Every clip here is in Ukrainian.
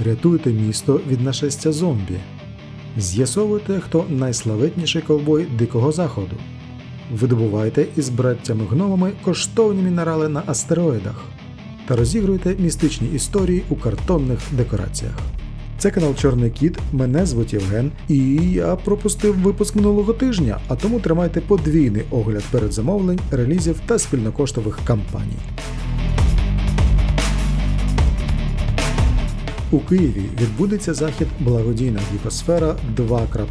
Рятуйте місто від нашестя зомбі. З'ясовуйте, хто найславетніший ковбой Дикого Заходу. Видобувайте із браттями гномами коштовні мінерали на астероїдах та розігруйте містичні історії у картонних декораціях. Це канал Чорний Кіт, мене звуть Євген, і я пропустив випуск минулого тижня, а тому тримайте подвійний огляд передзамовлень, релізів та спільнокоштових кампаній. У Києві відбудеться захід Благодійна гіпосфера 2.0.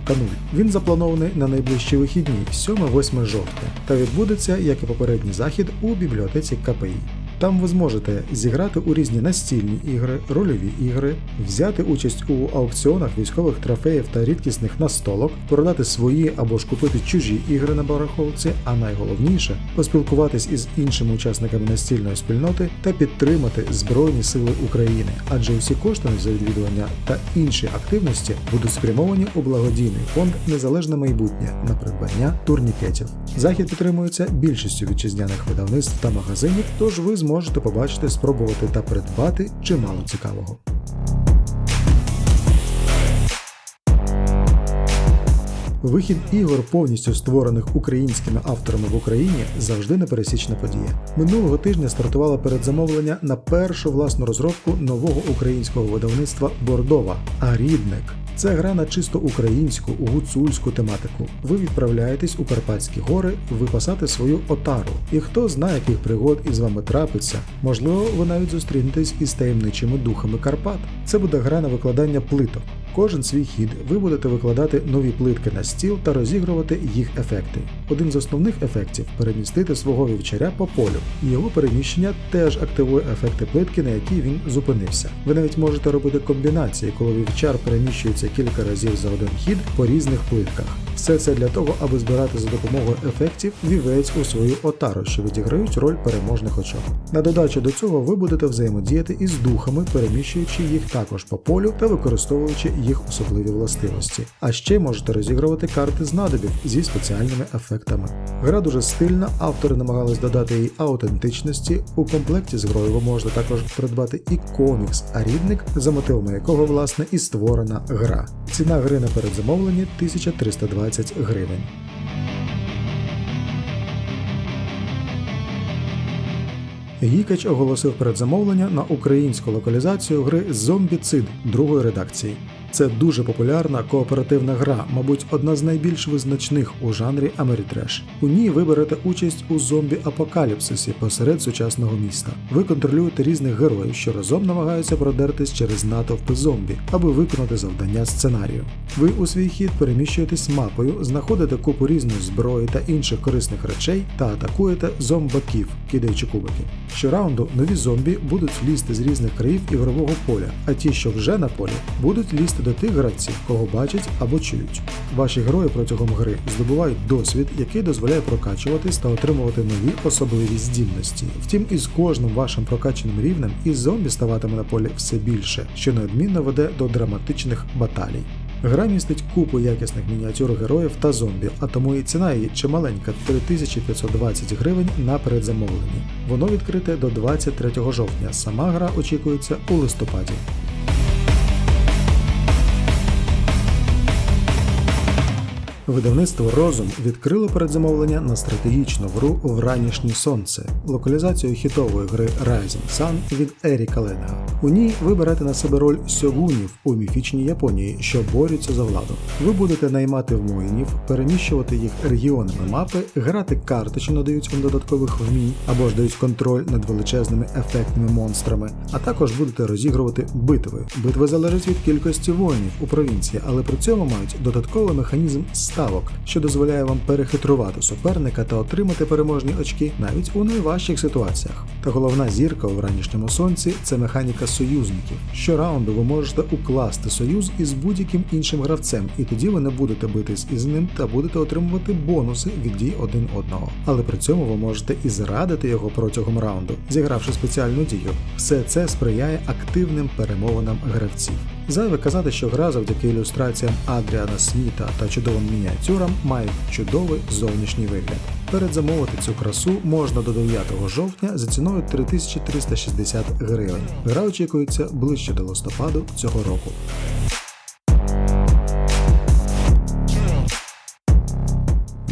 Він запланований на найближчі вихідні 7-8 жовтня та відбудеться, як і попередній захід, у бібліотеці КПІ. Там ви зможете зіграти у різні настільні ігри, рольові ігри, взяти участь у аукціонах військових трофеїв та рідкісних настолок, продати свої або ж купити чужі ігри на барахолці, а найголовніше поспілкуватись із іншими учасниками настільної спільноти та підтримати Збройні Сили України, адже усі кошти за відвідування та інші активності будуть спрямовані у благодійний фонд Незалежне майбутнє на придбання турнікетів. Захід підтримується більшістю вітчизняних видавництв та магазинів, тож ви зможете побачити, спробувати та придбати чимало цікавого. Вихід ігор, повністю створених українськими авторами в Україні, завжди непересічна подія. Минулого тижня стартувало передзамовлення на першу власну розробку нового українського видавництва Бордова Арідник. Це гра на чисто українську, гуцульську тематику. Ви відправляєтесь у Карпатські гори випасати свою отару. І хто знає, яких пригод із вами трапиться. Можливо, ви навіть зустрінетесь із таємничими духами Карпат. Це буде гра на викладання плиток. Кожен свій хід ви будете викладати нові плитки на стіл та розігрувати їх ефекти. Один з основних ефектів перемістити свого вівчаря по полю. Його переміщення теж активує ефекти плитки, на якій він зупинився. Ви навіть можете робити комбінації, коли вівчар переміщується кілька разів за один хід по різних плитках. Все це для того, аби збирати за допомогою ефектів вівець у свою отару, що відіграють роль переможних очок. На додачу до цього ви будете взаємодіяти із духами, переміщуючи їх також по полю та використовуючи їх особливі властивості. А ще можете розігрувати карти знадобів зі спеціальними ефектами. Гра дуже стильна, автори намагались додати їй аутентичності. У комплекті з грою ви можете також придбати і комікс, а рідник, за мотивами якого власне і створена гра. Ціна гри на передзамовленні 1320 гривень. Гікач оголосив передзамовлення на українську локалізацію гри Зомбіцид другої редакції. Це дуже популярна кооперативна гра, мабуть, одна з найбільш визначних у жанрі Америтреш. У ній ви берете участь у зомбі-апокаліпсисі посеред сучасного міста. Ви контролюєте різних героїв, що разом намагаються продертись через натовпи зомбі, аби виконати завдання сценарію. Ви у свій хід переміщуєтесь мапою, знаходите купу різної зброї та інших корисних речей та атакуєте зомбаків, кидаючи кубики. Щораунду нові зомбі будуть лізти з різних країв ігрового поля, а ті, що вже на полі, будуть лізти до тих гравців, кого бачать або чують. Ваші герої протягом гри здобувають досвід, який дозволяє прокачуватись та отримувати нові особливі здібності. Втім, із кожним вашим прокачаним рівнем і зомбі ставатиме на полі все більше, що неодмінно веде до драматичних баталій. Гра містить купу якісних мініатюр героїв та зомбі, а тому і ціна її чималенька 3520 гривень на передзамовленні. Воно відкрите до 23 жовтня. Сама гра очікується у листопаді. Видавництво Розум відкрило передзамовлення на стратегічну гру Вранішнє сонце, локалізацію хітової гри Rising Sun від Еріка Ленга. У ній ви берете на себе роль сьогунів у міфічній Японії, що борються за владу. Ви будете наймати воїнів, переміщувати їх регіонами мапи, грати карти, що надають вам додаткових вмінь, або ж дають контроль над величезними ефектними монстрами, а також будете розігрувати битви. Битви залежать від кількості воїнів у провінції, але при цьому мають додатковий механізм ставок, що дозволяє вам перехитрувати суперника та отримати переможні очки навіть у найважчих ситуаціях. Та головна зірка у ранішньому сонці це механіка союзників. Щораунду ви можете укласти союз із будь-яким іншим гравцем, і тоді ви не будете битись із ним та будете отримувати бонуси від дій один одного. Але при цьому ви можете і зрадити його протягом раунду, зігравши спеціальну дію. Все це сприяє активним перемовинам гравців. Зайве казати, що гра завдяки ілюстраціям Адріана Сміта та чудовим міні мініатюрам мають чудовий зовнішній вигляд. Передзамовити цю красу можна до 9 жовтня за ціною 3360 гривень. Гра очікується ближче до листопаду цього року.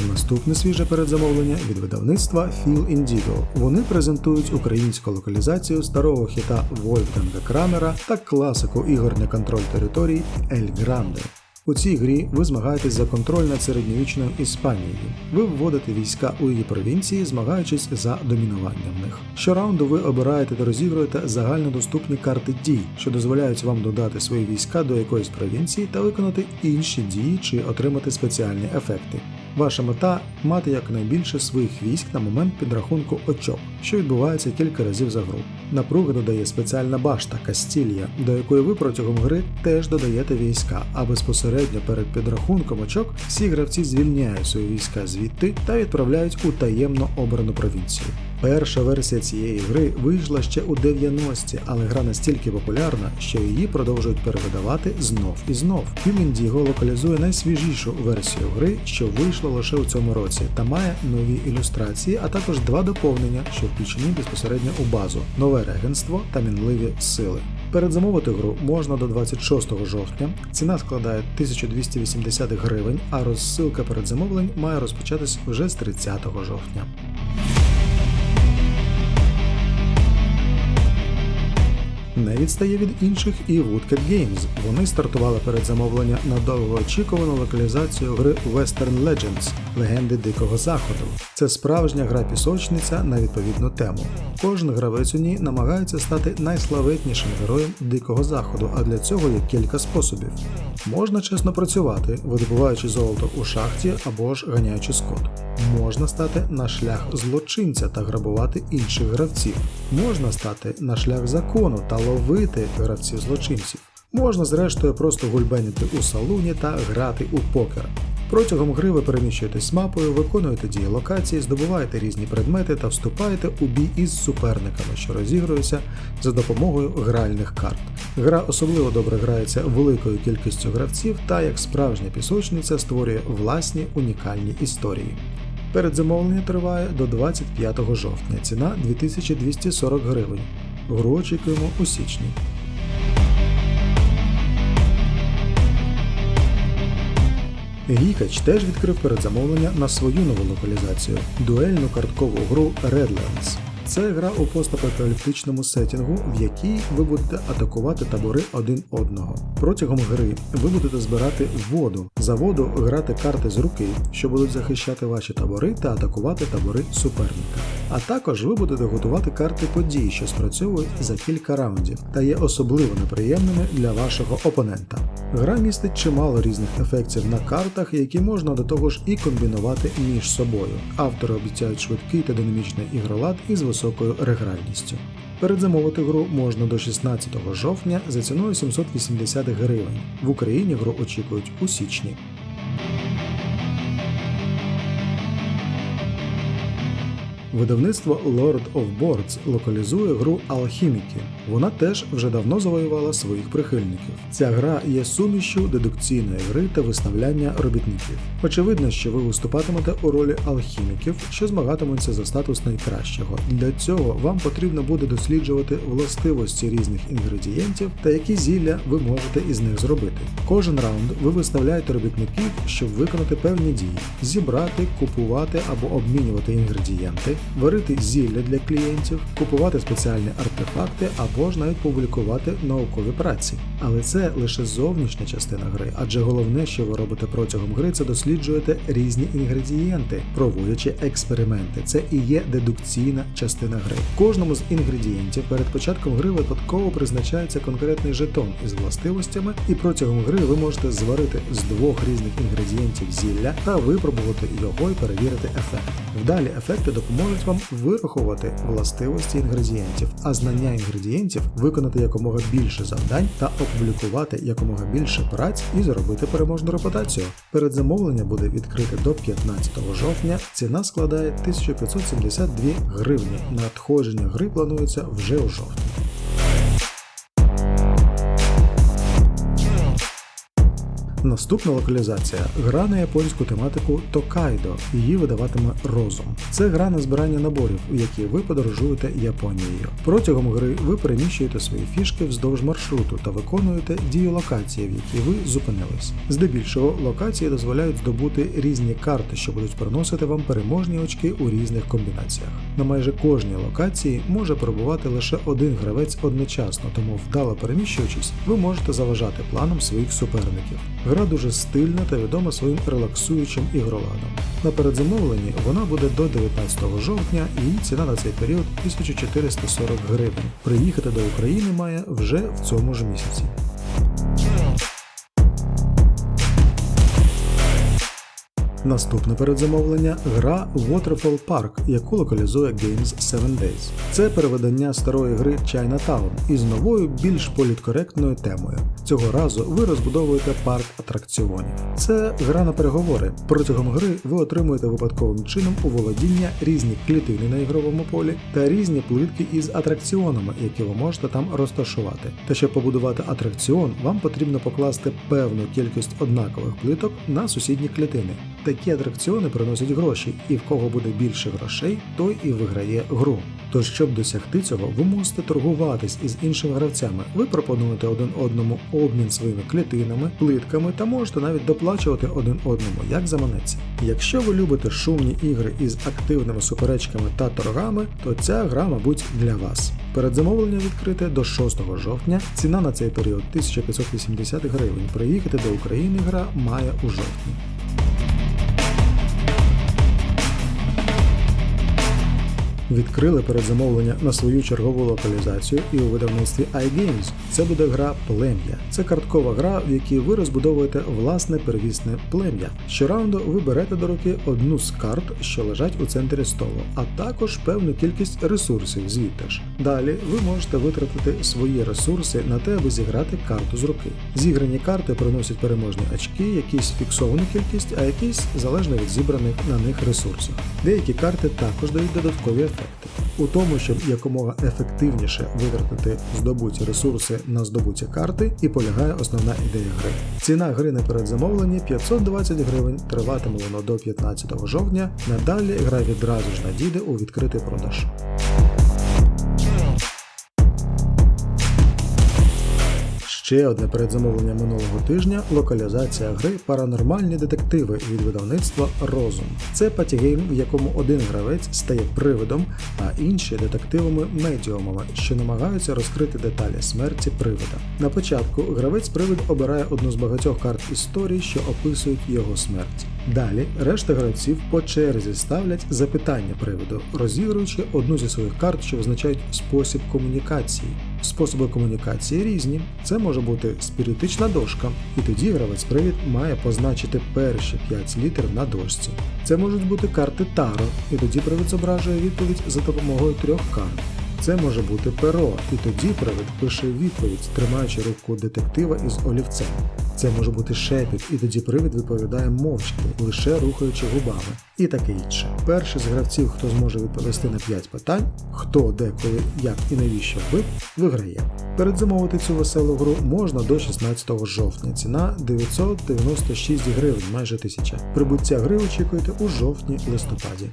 Наступне свіже передзамовлення від видавництва Feel Indigo. Вони презентують українську локалізацію старого хіта Вольфганга Крамера та класику ігор на контроль територій Ель Гранде. У цій грі ви змагаєтесь за контроль над середньовічною Іспанією. Ви вводите війська у її провінції, змагаючись за домінування в них. Щораунду ви обираєте та розігруєте загальнодоступні карти дій, що дозволяють вам додати свої війська до якоїсь провінції та виконати інші дії чи отримати спеціальні ефекти. Ваша мета мати якнайбільше своїх військ на момент підрахунку очок, що відбувається кілька разів за гру. Напруги додає спеціальна башта Кастілія, до якої ви протягом гри теж додаєте війська, а безпосередньо перед підрахунком очок всі гравці звільняють свої війська звідти та відправляють у таємно обрану провінцію. Перша версія цієї гри вийшла ще у 90-ті, але гра настільки популярна, що її продовжують перевидавати знов і знов. Indigo локалізує найсвіжішу версію гри, що вийшла лише у цьому році, та має нові ілюстрації, а також два доповнення, що включені безпосередньо у базу: нове регенство та мінливі сили. Передзамовити гру можна до 26 жовтня. Ціна складає 1280 гривень, а розсилка передзамовлень має розпочатись вже з 30 жовтня. Не відстає від інших і Woodcat Games. Вони стартували передзамовлення на довгоочікувану локалізацію гри Western Legends Легенди Дикого Заходу. Це справжня гра пісочниця на відповідну тему. Кожен гравець у ній намагається стати найславетнішим героєм Дикого Заходу, а для цього є кілька способів. Можна чесно працювати, видобуваючи золото у шахті або ж ганяючи скот. Можна стати на шлях злочинця та грабувати інших гравців. Можна стати на шлях закону та ловити гравців злочинців. Можна, зрештою, просто гульбеніти у салуні та грати у покер. Протягом гри ви переміщуєтесь мапою, виконуєте дії локації, здобуваєте різні предмети та вступаєте у бій із суперниками, що розігруються за допомогою гральних карт. Гра особливо добре грається великою кількістю гравців та як справжня пісочниця створює власні унікальні історії. Передзамовлення триває до 25 жовтня. Ціна 2240 гривень. Гру очікуємо у січні. Гікач теж відкрив передзамовлення на свою нову локалізацію дуельну карткову гру Redlands. Це гра у постапокаліптичному сетінгу, в якій ви будете атакувати табори один одного. Протягом гри ви будете збирати воду. За воду грати карти з руки, що будуть захищати ваші табори та атакувати табори суперника. А також ви будете готувати карти подій, що спрацьовують за кілька раундів, та є особливо неприємними для вашого опонента. Гра містить чимало різних ефектів на картах, які можна до того ж і комбінувати між собою. Автори обіцяють швидкий та динамічний ігролад із високою регральністю. Передзамовити гру можна до 16 жовтня за ціною 780 гривень. В Україні гру очікують у січні. Видавництво Lord of Boards локалізує гру Алхіміки. Вона теж вже давно завоювала своїх прихильників. Ця гра є сумішю дедукційної гри та виставляння робітників. Очевидно, що ви виступатимете у ролі алхіміків, що змагатимуться за статус найкращого. Для цього вам потрібно буде досліджувати властивості різних інгредієнтів та які зілля ви можете із них зробити. Кожен раунд ви виставляєте робітників, щоб виконати певні дії: зібрати, купувати або обмінювати інгредієнти варити зілля для клієнтів, купувати спеціальні артефакти або ж навіть публікувати наукові праці. Але це лише зовнішня частина гри, адже головне, що ви робите протягом гри, це досліджуєте різні інгредієнти, проводячи експерименти. Це і є дедукційна частина гри. Кожному з інгредієнтів перед початком гри випадково призначається конкретний жетон із властивостями, і протягом гри ви можете зварити з двох різних інгредієнтів зілля та випробувати його і перевірити ефект. Вдалі ефекти допоможуть вам вирахувати властивості інгредієнтів, а знання інгредієнтів виконати якомога більше завдань та опублікувати якомога більше праць і заробити переможну репутацію. Передзамовлення буде відкрите до 15 жовтня. Ціна складає 1572 гривні. Надходження гри планується вже у жовтні. Наступна локалізація гра на японську тематику Токайдо. Її видаватиме Розум. Це гра на збирання наборів, у якій ви подорожуєте Японією. Протягом гри ви переміщуєте свої фішки вздовж маршруту та виконуєте дію локації, в якій ви зупинились. Здебільшого локації дозволяють здобути різні карти, що будуть приносити вам переможні очки у різних комбінаціях. На майже кожній локації може перебувати лише один гравець одночасно, тому вдало переміщуючись, ви можете заважати планам своїх суперників. Гра дуже стильна та відома своїм релаксуючим ігроладом. На передзамовленні вона буде до 19 жовтня і ціна на цей період 1440 гривень. Приїхати до України має вже в цьому ж місяці. Наступне передзамовлення гра Waterfall Park, яку локалізує Games 7 Days. Це переведення старої гри Chinatown із новою, більш політкоректною темою. Цього разу ви розбудовуєте парк атракціонів. Це гра на переговори. Протягом гри ви отримуєте випадковим чином у володіння різні клітини на ігровому полі та різні плитки із атракціонами, які ви можете там розташувати. Та щоб побудувати атракціон, вам потрібно покласти певну кількість однакових плиток на сусідні клітини. Такі атракціони приносять гроші, і в кого буде більше грошей, той і виграє гру. Тож, щоб досягти цього, ви мусите торгуватись із іншими гравцями. Ви пропонуєте один одному обмін своїми клітинами, плитками та можете навіть доплачувати один одному, як заманеться. Якщо ви любите шумні ігри із активними суперечками та торгами, то ця гра, мабуть, для вас. Передзамовлення відкрите до 6 жовтня. Ціна на цей період 1580 гривень. Приїхати до України гра має у жовтні. Відкрили передзамовлення на свою чергову локалізацію і у видавництві iGames. Це буде гра Плем'я. Це карткова гра, в якій ви розбудовуєте власне первісне плем'я. Щораунду ви берете до руки одну з карт, що лежать у центрі столу, а також певну кількість ресурсів звідти ж. Далі ви можете витратити свої ресурси на те, аби зіграти карту з руки. Зіграні карти приносять переможні очки, якісь фіксовану кількість, а якісь залежно від зібраних на них ресурсів. Деякі карти також дають додаткові ефекти. У тому, щоб якомога ефективніше витратити здобуті ресурси на здобуті карти, і полягає основна ідея гри. Ціна гри на передзамовленні 520 гривень, триватиме воно до 15 жовтня. Надалі гра відразу ж надійде у відкритий продаж. Ще одне передзамовлення минулого тижня локалізація гри Паранормальні детективи від видавництва Розум. Це патігейм, в якому один гравець стає привидом, а інші детективами медіумами, що намагаються розкрити деталі смерті привида. На початку гравець-привид обирає одну з багатьох карт історії, що описують його смерть. Далі решта гравців по черзі ставлять запитання приводу, розігруючи одну зі своїх карт, що визначають спосіб комунікації. Способи комунікації різні. Це може бути спіритична дошка, і тоді гравець-привід має позначити перші 5 літер на дошці. Це можуть бути карти Таро, і тоді привід зображує відповідь за допомогою трьох карт. Це може бути перо, і тоді привид пише відповідь, тримаючи руку детектива із олівцем. Це може бути шепіт, і тоді привид відповідає мовчки, лише рухаючи губами, і таке інше. Перший з гравців, хто зможе відповісти на 5 питань, хто, де, коли, як і навіщо вбив, виграє. Передзамовити цю веселу гру можна до 16 жовтня. Ціна 996 гривень, майже 1000. Прибуття гри очікуєте у жовтні-листопаді.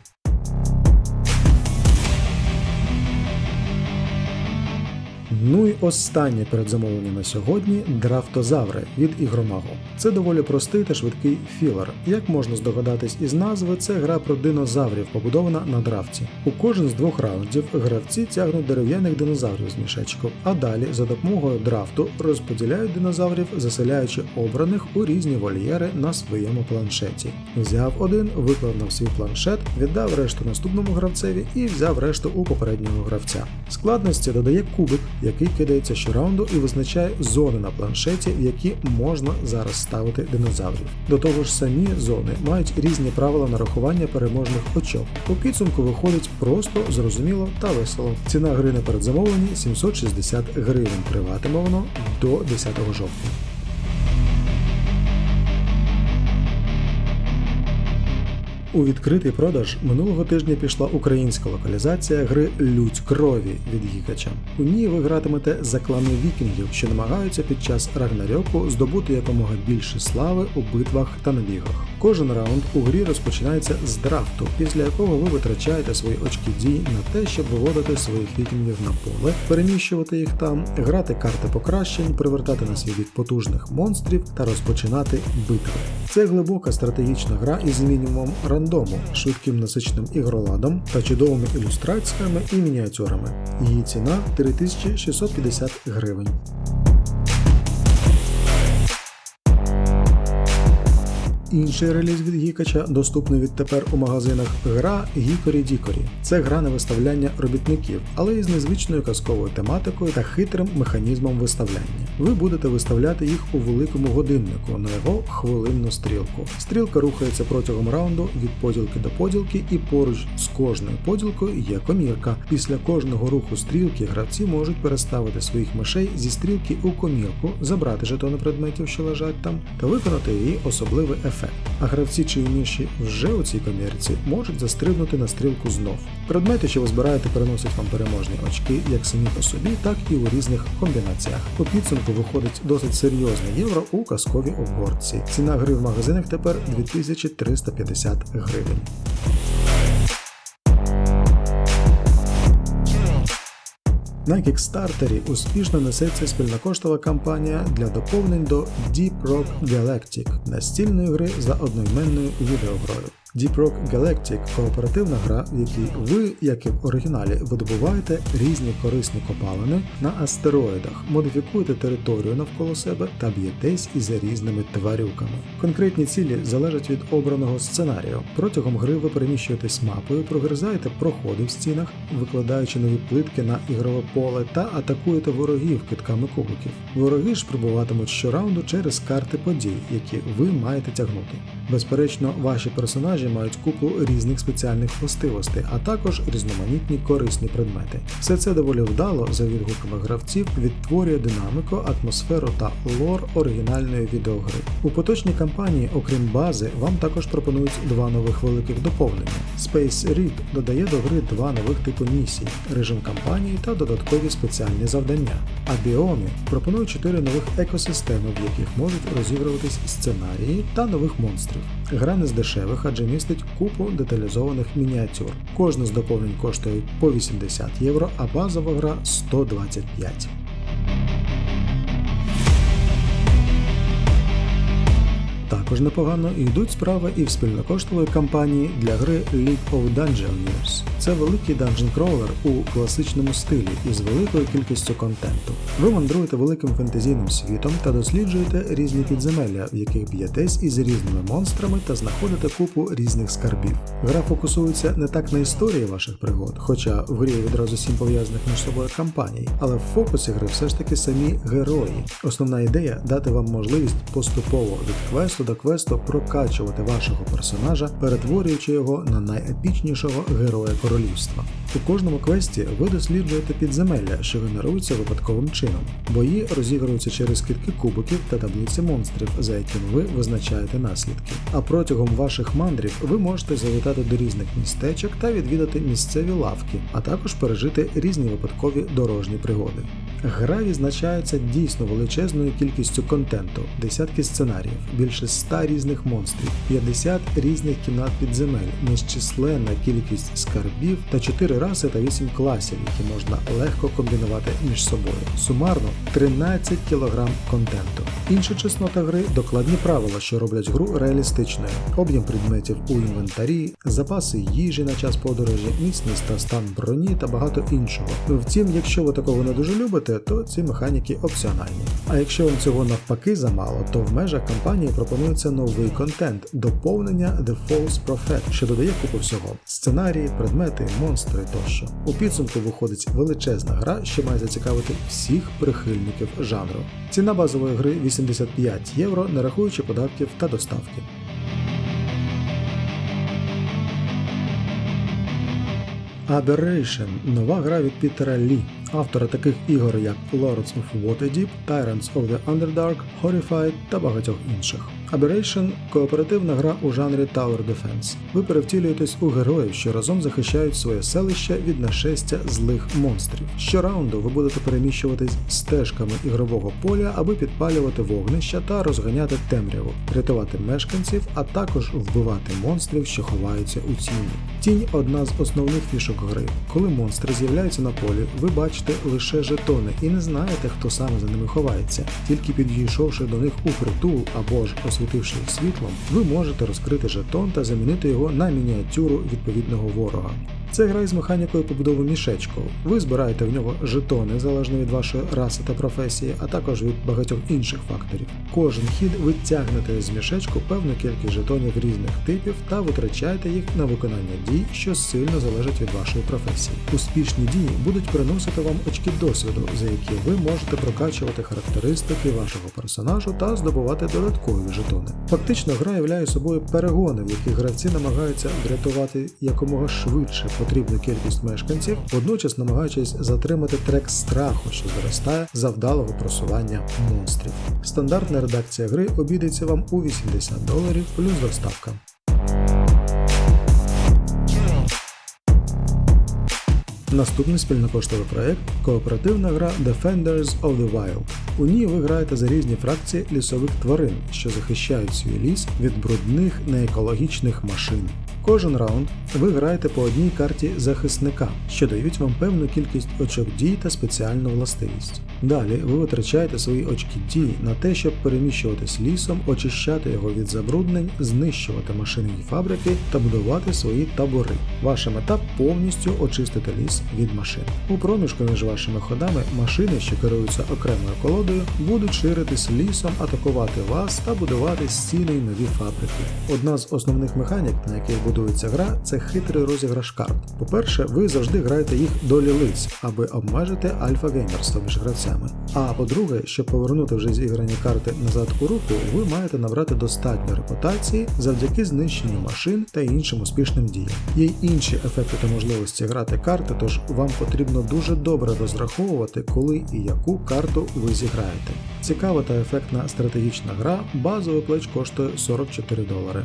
Ну і останнє передзамовлення на сьогодні драфтозаври від ігромагу. Це доволі простий та швидкий філер. Як можна здогадатись із назви, це гра про динозаврів, побудована на драфті. У кожен з двох раундів гравці тягнуть дерев'яних динозаврів з мішечку, а далі за допомогою драфту розподіляють динозаврів, заселяючи обраних у різні вольєри на своєму планшеті. Взяв один, виклав на свій планшет, віддав решту наступному гравцеві і взяв решту у попереднього гравця. Складності додає кубик який кидається щораунду і визначає зони на планшеті, в які можна зараз ставити динозаврів. До того ж, самі зони мають різні правила нарахування переможних очок. У підсумку виходить просто, зрозуміло та весело. Ціна гри на передзамовленні 760 гривень. Триватиме воно до 10 жовтня. У відкритий продаж минулого тижня пішла українська локалізація гри Лють крові від Гікача. У ній ви гратимете за клани вікінгів, що намагаються під час Рагнарьоку здобути якомога більше слави у битвах та набігах. Кожен раунд у грі розпочинається з драфту, після якого ви витрачаєте свої очки дій на те, щоб виводити своїх вікінгів на поле, переміщувати їх там, грати карти покращень, привертати на свій бік потужних монстрів та розпочинати битви. Це глибока стратегічна гра із мінімумом рандому, швидким насиченим ігроладом та чудовими ілюстраціями і мініатюрами. Її ціна 3650 гривень. Інший реліз від Гікача доступний відтепер у магазинах гра Гікорі Дікорі. Це гра на виставляння робітників, але із незвичною казковою тематикою та хитрим механізмом виставляння. Ви будете виставляти їх у великому годиннику на його хвилинну стрілку. Стрілка рухається протягом раунду від поділки до поділки, і поруч з кожною поділкою є комірка. Після кожного руху стрілки гравці можуть переставити своїх мишей зі стрілки у комірку, забрати жетони предметів, що лежать там, та виконати її особливий ефект. А гравці, чи інші вже у цій комірці, можуть застрибнути на стрілку знов. Предмети, що ви збираєте, переносять вам переможні очки як самі по собі, так і у різних комбінаціях. У підсумку виходить досить серйозне євро у казковій обгорці. Ціна гри в магазинах тепер 2350 гривень. На кікстартері успішно несеться спільнокоштова кампанія для доповнень до Deep Rock Galactic настільної гри за одноіменною відеогрою. Deep Rock Galactic кооперативна гра, в якій ви, як і в оригіналі, видобуваєте різні корисні копалини на астероїдах, модифікуєте територію навколо себе та б'єтесь із різними тварюками. Конкретні цілі залежать від обраного сценарію. Протягом гри ви переміщуєтесь мапою, прогризаєте проходи в стінах, викладаючи нові плитки на ігрове поле та атакуєте ворогів китками кубиків. Вороги ж прибуватимуть щораунду через карти подій, які ви маєте тягнути. Безперечно, ваші персонажі мають купу різних спеціальних властивостей, а також різноманітні корисні предмети. Все це доволі вдало, за відгуками гравців, відтворює динамику, атмосферу та лор оригінальної відеогри. У поточній кампанії, окрім бази, вам також пропонують два нових великих доповнення. Space Read додає до гри два нових типи місій, режим кампанії та додаткові спеціальні завдання. А Біомі пропонує чотири нових екосистеми, в яких можуть розігруватись сценарії та нових монстрів. Гра не з дешевих, адже містить купу деталізованих мініатюр. Кожне з доповнень коштує по 80 євро, а базова гра 125. Також непогано йдуть справи і в спільнокоштової кампанії для гри League of Dungeoneers. Це великий данжен кроулер у класичному стилі із великою кількістю контенту. Ви мандруєте великим фентезійним світом та досліджуєте різні підземелля, в яких б'єтесь із різними монстрами та знаходите купу різних скарбів. Гра фокусується не так на історії ваших пригод, хоча в грі відразу сім пов'язаних між собою кампаній, але в фокусі гри все ж таки самі герої. Основна ідея дати вам можливість поступово від квесту до квесту прокачувати вашого персонажа, перетворюючи його на найепічнішого героя королівства. У кожному квесті ви досліджуєте підземелля, що генеруються випадковим чином. Бої розігруються через китки кубиків та таблиці монстрів, за якими ви визначаєте наслідки. А протягом ваших мандрів ви можете завітати до різних містечок та відвідати місцеві лавки, а також пережити різні випадкові дорожні пригоди. Гра відзначається дійсно величезною кількістю контенту, десятки сценаріїв, більше 100 різних монстрів, 50 різних кімнат підземель, незчисленна кількість скарбів та 4 раси та 8 класів, які можна легко комбінувати між собою. Сумарно 13 кг контенту. Інша чеснота гри докладні правила, що роблять гру реалістичною, об'єм предметів у інвентарі, запаси їжі на час подорожі, міцність та стан броні та багато іншого. Втім, якщо ви такого не дуже любите, то ці механіки опціональні. А якщо вам цього навпаки замало, то в межах кампанії пропонується новий контент доповнення The False Prophet, що додає купу всього: сценарії, предмети, монстри тощо. У підсумку виходить величезна гра, що має зацікавити всіх прихильників жанру. Ціна базової гри 85 євро, не рахуючи податків та доставки. Aberration – нова гра від Пітера Лі, автора таких ігор, як Lords of Waterdeep, Tyrants of the Underdark, Horrified та багатьох інших. Aberration – кооперативна гра у жанрі Tower Defense. Ви перевтілюєтесь у героїв, що разом захищають своє селище від нашестя злих монстрів. Щораунду ви будете переміщуватись стежками ігрового поля, аби підпалювати вогнища та розганяти темряву, рятувати мешканців, а також вбивати монстрів, що ховаються у тіні. Тінь одна з основних фішок гри. Коли монстри з'являються на полі, ви бачите лише жетони і не знаєте, хто саме за ними ховається. Тільки підійшовши до них у притул або ж освітивши їх світлом, ви можете розкрити жетон та замінити його на мініатюру відповідного ворога. Це гра із механікою побудови мішечку. Ви збираєте в нього жетони залежно від вашої раси та професії, а також від багатьох інших факторів. Кожен хід ви тягнете з мішечку певну кількість жетонів різних типів та витрачаєте їх на виконання дій, що сильно залежать від вашої професії. Успішні дії будуть приносити вам очки досвіду, за які ви можете прокачувати характеристики вашого персонажу та здобувати додаткові жетони. Фактично, гра являє собою перегони, в яких гравці намагаються врятувати якомога швидше потрібну кількість мешканців, водночас намагаючись затримати трек страху, що зростає за вдалого просування монстрів. Стандартна редакція гри обійдеться вам у 80 доларів плюс доставка. Наступний спільнокоштовий проект кооперативна гра Defenders of the Wild. У ній ви граєте за різні фракції лісових тварин, що захищають свій ліс від брудних неекологічних машин. Кожен раунд ви граєте по одній карті захисника, що дають вам певну кількість очок дій та спеціальну властивість. Далі ви витрачаєте свої очки дій на те, щоб переміщуватись лісом, очищати його від забруднень, знищувати машини і фабрики та будувати свої табори. Ваша мета повністю очистити ліс від машин. У проміжку між вашими ходами машини, що керуються окремою колодою, будуть ширитись лісом, атакувати вас та будувати стіни й нові фабрики. Одна з основних механік, на яких будується гра, це хитрий розіграш карт. По-перше, ви завжди граєте їх долі лиць, аби обмежити альфа-геймерство між гравцями. А по-друге, щоб повернути вже зіграні карти назад у руку, ви маєте набрати достатньо репутації завдяки знищенню машин та іншим успішним діям. Є й інші ефекти та можливості грати карти, тож вам потрібно дуже добре розраховувати, коли і яку карту ви зіграєте. Цікава та ефектна стратегічна гра, базовий плеч коштує 44 долари.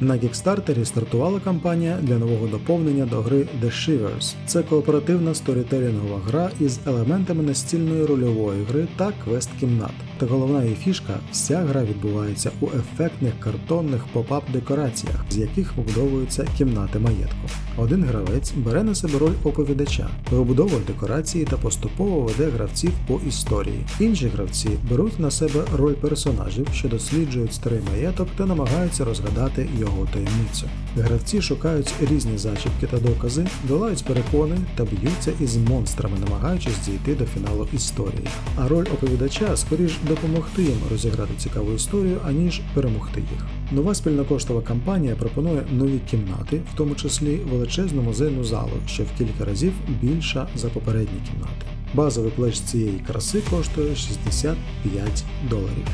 На Кікстартері стартувала кампанія для нового доповнення до гри The Shivers. Це кооперативна сторітелінгова гра із елементами настільної рольової гри та квест-кімнат. Та головна її фішка вся гра відбувається у ефектних картонних поп-ап декораціях, з яких побудовуються кімнати маєтку. Один гравець бере на себе роль оповідача, вибудовує декорації та поступово веде гравців по історії. Інші гравці беруть на себе роль персонажів, що досліджують старий маєток та намагаються розгадати його таємницю. Гравці шукають різні зачіпки та докази, долають перепони та б'ються із монстрами, намагаючись дійти до фіналу історії. А роль оповідача скоріш допомогти їм розіграти цікаву історію, аніж перемогти їх. Нова спільнокоштова кампанія пропонує нові кімнати, в тому числі величезну музейну залу, що в кілька разів більша за попередні кімнати. Базовий плеч цієї краси коштує 65 доларів.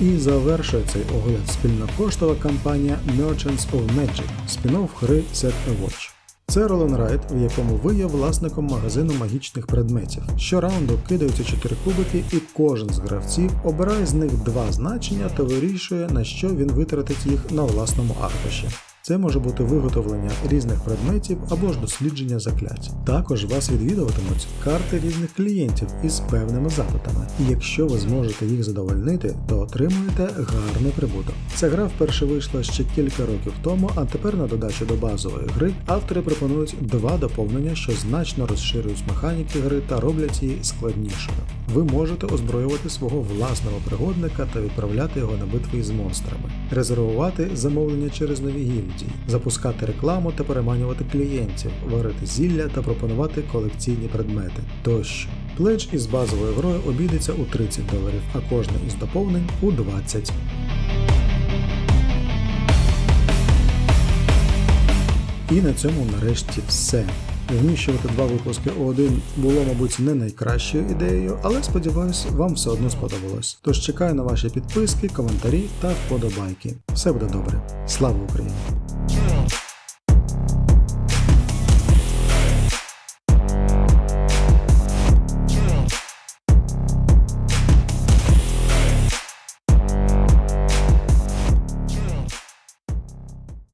І завершує цей огляд спільнокоштова кампанія Merchants of Magic, спін-офф гри Set a Watch. Це ролен-райд, в якому ви є власником магазину магічних предметів. Щораунду кидаються 4 кубики, і кожен з гравців обирає з них два значення та вирішує, на що він витратить їх на власному аркуші. Це може бути виготовлення різних предметів або ж дослідження заклять. Також вас відвідуватимуть карти різних клієнтів із певними запитами. І якщо ви зможете їх задовольнити, то отримуєте гарний прибуток. Ця гра вперше вийшла ще кілька років тому, а тепер на додачу до базової гри автори пропонують два доповнення, що значно розширюють механіки гри та роблять її складнішою. Ви можете озброювати свого власного пригодника та відправляти його на битви із монстрами, резервувати замовлення через нові гільдії, запускати рекламу та переманювати клієнтів, варити зілля та пропонувати колекційні предмети тощо. Плеч із базовою грою обійдеться у 30 доларів, а кожне із доповнень у 20. І на цьому нарешті все. Вміщувати два випуски У1 було, мабуть, не найкращою ідеєю, але сподіваюсь, вам все одно сподобалось. Тож чекаю на ваші підписки, коментарі та вподобайки. Все буде добре. Слава Україні!